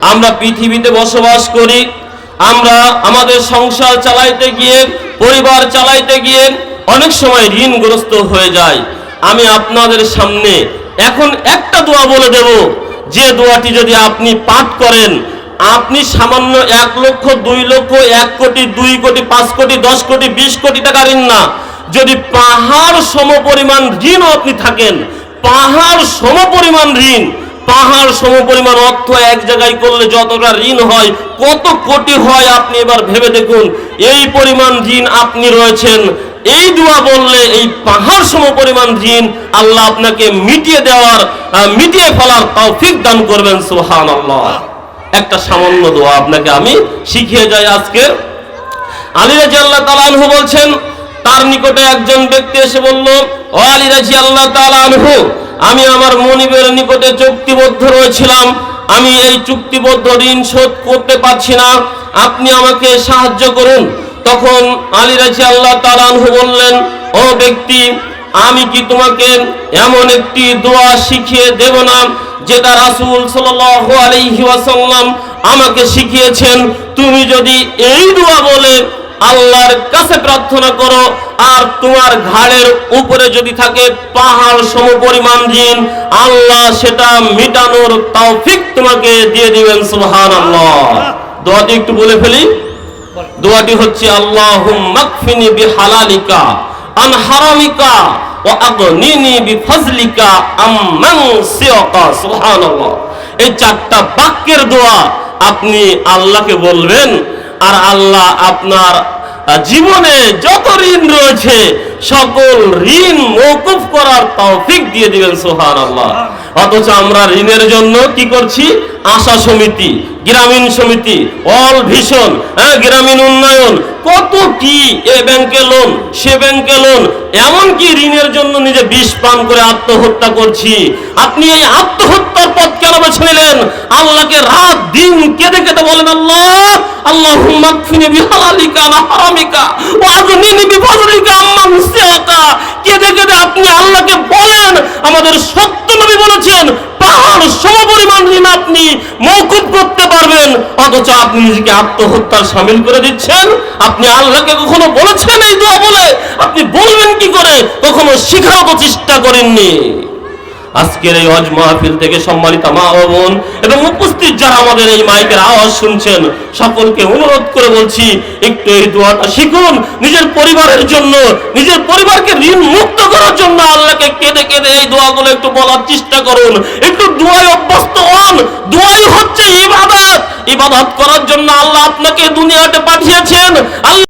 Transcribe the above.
আমরা পৃথিবীতে বসবাস করি, আমরা আমাদের সংসার চালাইতে গিয়ে, পরিবার চালাইতে গিয়ে অনেক সময় ঋণগ্রস্ত হয়ে যায় আমি আপনাদের সামনে এখন একটা দোয়া বলে দেব, যে দোয়াটি যদি আপনি পাঠ করেন, আপনি সামান্য এক লক্ষ, দুই লক্ষ, এক কোটি, দুই কোটি, পাঁচ কোটি, দশ কোটি, বিশ কোটি টাকা ঋণ না। যদি পাহাড় সম পরিমাণ ঋণও আপনি থাকেন, পাহাড় সম পরিমাণ ঋণ পাহাড় সম পরিমাণ অর্থ এক জায়গায় করলে যতটা ঋণ হয়, কত কোটি হয় আপনি এবার ভেবে দেখুন। এই পরিমাণ ঋণ আপনি রয়েছেন। এই দোয়া বললে এই পাহাড় সম পরিমাণ ঋণ আল্লাহ আপনাকে মিটিয়ে দেওয়ার মিটিয়ে ফেলার তৌফিক দান করবেন সুহান আল্লাহ একটা সামান্য দোয়া আপনাকে আমি শিখিয়ে যাই আজকে। আলী রাজি আল্লাহ তালানহু বলছেন, তার নিকটে একজন ব্যক্তি এসে বলল, ও আলী রাজি আল্লাহ তালানহু আমি আমার মনিবের নিকটে চুক্তিবদ্ধ রয়েছিলাম। আমি এই চুক্তিবদ্ধ ঋণ শোধ করতে পারছি না। আপনি আমাকে সাহায্য করুন। তখন আলী রাজি আল্লাহ তালানহু বললেন, ও ব্যক্তি, আমি কি তোমাকে এমন একটি দোয়া শিখিয়ে দেব না, যেটা রাসূল ওয়াসাল্লাম আমাকে শিখিয়েছেন? তুমি যদি এই দোয়া বলে আল্লাহর কাছে প্রার্থনা করো আর তোমার ঘাড়ের উপরে যদি থাকে পাহাড় সম পরিমাণ ঋণ আল্লাহ সেটা মিটানোর তৌফিক তোমাকে দিয়ে দিবেন, সুবহানাল্লাহ। দোয়াটি একটু বলে ফেলি। দোয়াটি হচ্ছে আল্লাহুম্মাকফিনি বিহালালিকা, আন হারামিকা, ওয়া আগনিনি বিফজলিকা, আম্মান সিয়াকা সুবহানাল্লাহ। এই চারটা বাক্যের দোয়া আপনি আল্লাহকে বলবেন, আর আল্লাহ আপনার জীবনে যত ঋণ রয়েছে, সকল ঋণ মৌকুফ করার তৌফিক দিয়ে দিবেন, সুবহানাল্লাহ। অথচ আমরা ঋণের জন্য কি করছি? আশা সমিতি, গ্রামীণ সমিতি, অল ভীষণ হ্যাঁ গ্রামীণ উন্নয়ন কত কি এ ব্যাংকে লোন, সে ব্যাংকে লোন, এমনকি ঋণের জন্য নিজে বিষ পান করে আত্মহত্যা করছি। আপনি এই আত্মহত্যার বেছে নিলেন আল্লাহকে রাত দিন কেঁদে কেঁদে বলেন, আল্লাহ কেঁদে কেঁদে আপনি আল্লাহকে বলেন, আমাদের সত্য নবী বলেছেন, পাহাড় সমপরিমাণ ঋণ আপনি মৌকুব করতে পারবেন। অথচ আপনি নিজেকে আত্মহত্যার সামিল করে দিচ্ছেন। আপনি আল্লাহকে কখনো বলেছেন এই দোয়া বলে? আপনি বলবেন কি করে? কখনো শিখারও তো চেষ্টা করেননি। আজকের এই হজ মাহফিল থেকে সম্মানিত মা ও বোন এবং উপস্থিত যারা আমাদের এই মাইকের আওয়াজ শুনছেন, সকলকে অনুরোধ করে বলছি, একটু এই দোয়াটা শিখুন, নিজের পরিবারের জন্য, নিজের পরিবারকে ঋণ মুক্ত করার জন্য আল্লাহকে কেঁদে কেঁদে এই দোয়াগুলো একটু বলার চেষ্টা করুন। একটু দোয়ায় অভ্যস্ত হন। দোয়াই হচ্ছে ইবাদত। ইবাদত করার জন্য আল্লাহ আপনাকে দুনিয়াতে পাঠিয়েছেন। আল্লাহ